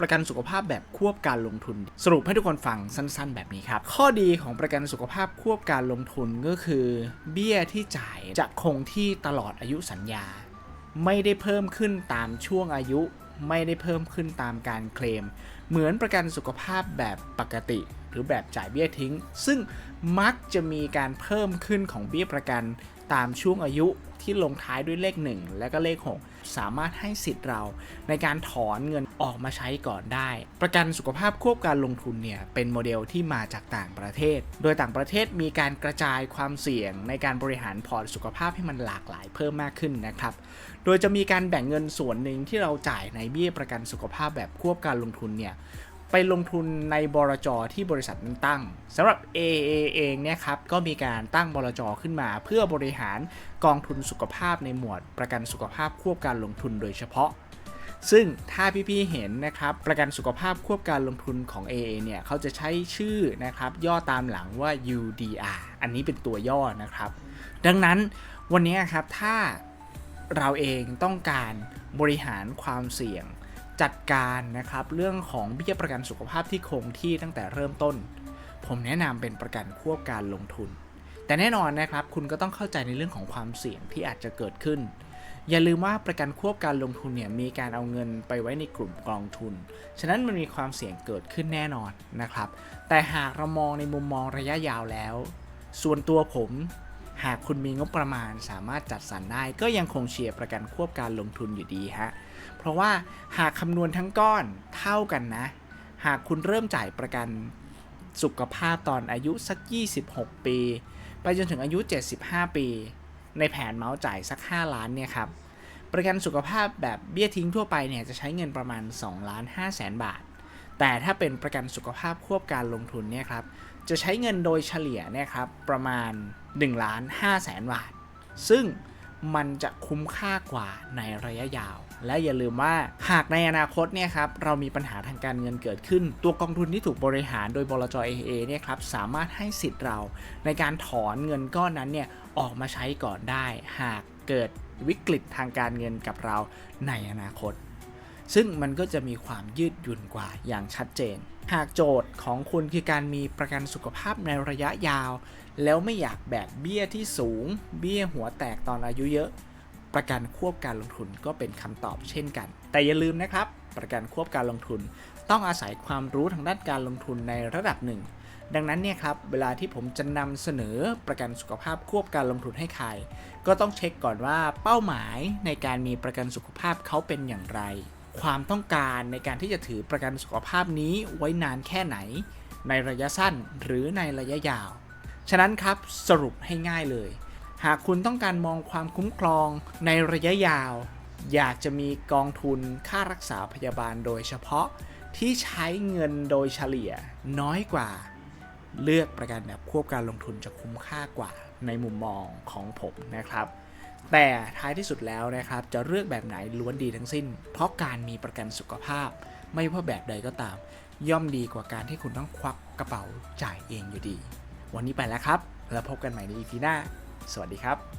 ประกันสุขภาพแบบควบการลงทุน สรุปให้ทุกคนฟังสั้น ๆ แบบนี้ครับ ข้อดีของประกันสุขภาพควบการลงทุนก็คือ เบี้ยที่จ่ายจะคงที่ตลอดอายุสัญญา ไม่ได้เพิ่มขึ้นตามช่วงอายุ ไม่ได้เพิ่มขึ้นตามการเคลม เหมือนประกันสุขภาพแบบปกติ หรือแบบจ่ายเบี้ยทิ้ง ซึ่งมักจะมีการเพิ่มขึ้นของเบี้ยประกันตามช่วงอายุ ที่ลงท้ายด้วยเลข 1 และก็เลข 6 สามารถให้สิทธิ์เรา ในการถอนเงินออกมาใช้ก่อนได้ ประกันสุขภาพควบการลงทุนเนี่ยเป็นโมเดลที่มาจากต่างประเทศ โดยต่างประเทศมีการกระจายความเสี่ยง ในการบริหารพอร์ตสุขภาพให้มันหลากหลายเพิ่มมากขึ้นนะครับ โดยจะมีการแบ่งเงินส่วนหนึ่งที่เราจ่ายในเบี้ยประกันสุขภาพแบบควบการลงทุนเนี่ย ไปลงทุนในบลจที่บริษัทนั้นตั้งสำหรับ AA เองเนี่ยครับก็มีการตั้งบลจขึ้นมา เพื่อบริหารกองทุนสุขภาพในหมวด ประกันสุขภาพควบการลงทุนโดยเฉพาะ ซึ่งถ้าพี่ๆเห็นนะครับประกันสุขภาพควบการลงทุนของ AA เนี่ยเขาจะใช้ชื่อนะครับย่อตามหลังว่า UDR อันนี้เป็นตัวย่อนะครับ ดังนั้นวันนี้ครับถ้าเราเองต้องการบริหารความเสี่ยง จัดการนะครับเรื่องของเบี้ยประกันสุขภาพที่คงที่ตั้งแต่เริ่มต้น ผมแนะนำเป็นประกันควบการลงทุน แต่แน่นอนนะครับคุณก็ต้องเข้าใจในเรื่องของความเสี่ยงที่อาจจะเกิดขึ้น อย่าลืมว่าประกันควบการลงทุนเนี่ยมีการเอาเงินไปไว้ในกลุ่มกองทุน ฉะนั้นมันมีความเสี่ยงเกิดขึ้นแน่นอนนะครับ แต่หากเรามองในมุมมองระยะยาวแล้ว ส่วนตัวผมหากคุณมีงบประมาณสามารถจัดสรรได้ก็ยังคงเชียร์ประกันควบการลงทุนอยู่ดีฮะ เพราะว่าหากคำนวณทั้งก้อนเท่ากันนะ หากคุณเริ่มจ่ายประกันสุขภาพตอนอายุสัก 26 ปี ไปจนถึงอายุ 75 ปี ในแผนเมาส์จ่ายสัก 5 ล้านเนี่ยครับประกันสุขภาพแบบเบี้ยทิ้งทั่วไปเนี่ยจะใช้เงินประมาณ2ล้าน5แสนบาท แต่ถ้าเป็นประกันสุขภาพควบการลงทุนเนี่ยครับจะใช้เงินโดยเฉลี่ยเนี่ยครับประมาณ1ล้าน5แสนบาท ซึ่ง มันจะคุ้มค่ากว่าในระยะยาว และอย่าลืมว่าหากในอนาคตเนี่ยครับเรามีปัญหาทางการเงินเกิดขึ้น ตัวกองทุนที่ถูกบริหารโดยบลจเอเนี่ยครับสามารถให้สิทธิ์เรา ในการถอนเงินก้อนนั้นเนี่ยออกมาใช้ก่อนได้ หากเกิดวิกฤตทางการเงินกับเราในอนาคต ซึ่งมันก็จะมีความยืดหยุ่นกว่าอย่างชัดเจน หากโจทย์ของคุณคือการมีประกันสุขภาพในระยะยาว แล้วไม่อยากแบกเบี้ยที่สูง เบี้ยหัวแตกตอนอายุเยอะ ประกันควบการลงทุนก็เป็นคำตอบเช่นกัน แต่อย่าลืมนะครับ ประกันควบการลงทุน ต้องอาศัยความรู้ทางด้านการลงทุนในระดับหนึ่ง ดังนั้นเนี่ยครับเวลาที่ผมจะนำเสนอประกันสุขภาพควบการลงทุนให้ใคร ก็ต้องเช็คก่อนว่าเป้าหมายในการมีประกันสุขภาพเขาเป็นอย่างไร ความต้องการในการที่จะถือประกันสุขภาพนี้ไว้นานแค่ไหน ในระยะสั้นหรือในระยะยาว ฉะนั้นครับสรุปให้ง่ายเลย หากคุณต้องการมองความคุ้มครองในระยะยาว อยากจะมีกองทุนค่ารักษาพยาบาลโดยเฉพาะที่ใช้เงินโดยเฉลี่ยน้อยกว่า เลือกประกันแบบควบการลงทุนจะคุ้มค่ากว่าในมุมมองของผมนะครับ แต่ท้ายที่สุดแล้วนะครับ จะเลือกแบบไหนล้วนดีทั้งสิ้น เพราะการมีประกันสุขภาพ ไม่ว่าแบบใดก็ตาม ย่อมดีกว่าการที่คุณต้องควักกระเป๋าจ่ายเองอยู่ดี วันนี้ไปแล้วครับ แล้วพบกันใหม่ใน EP หน้า สวัสดีครับ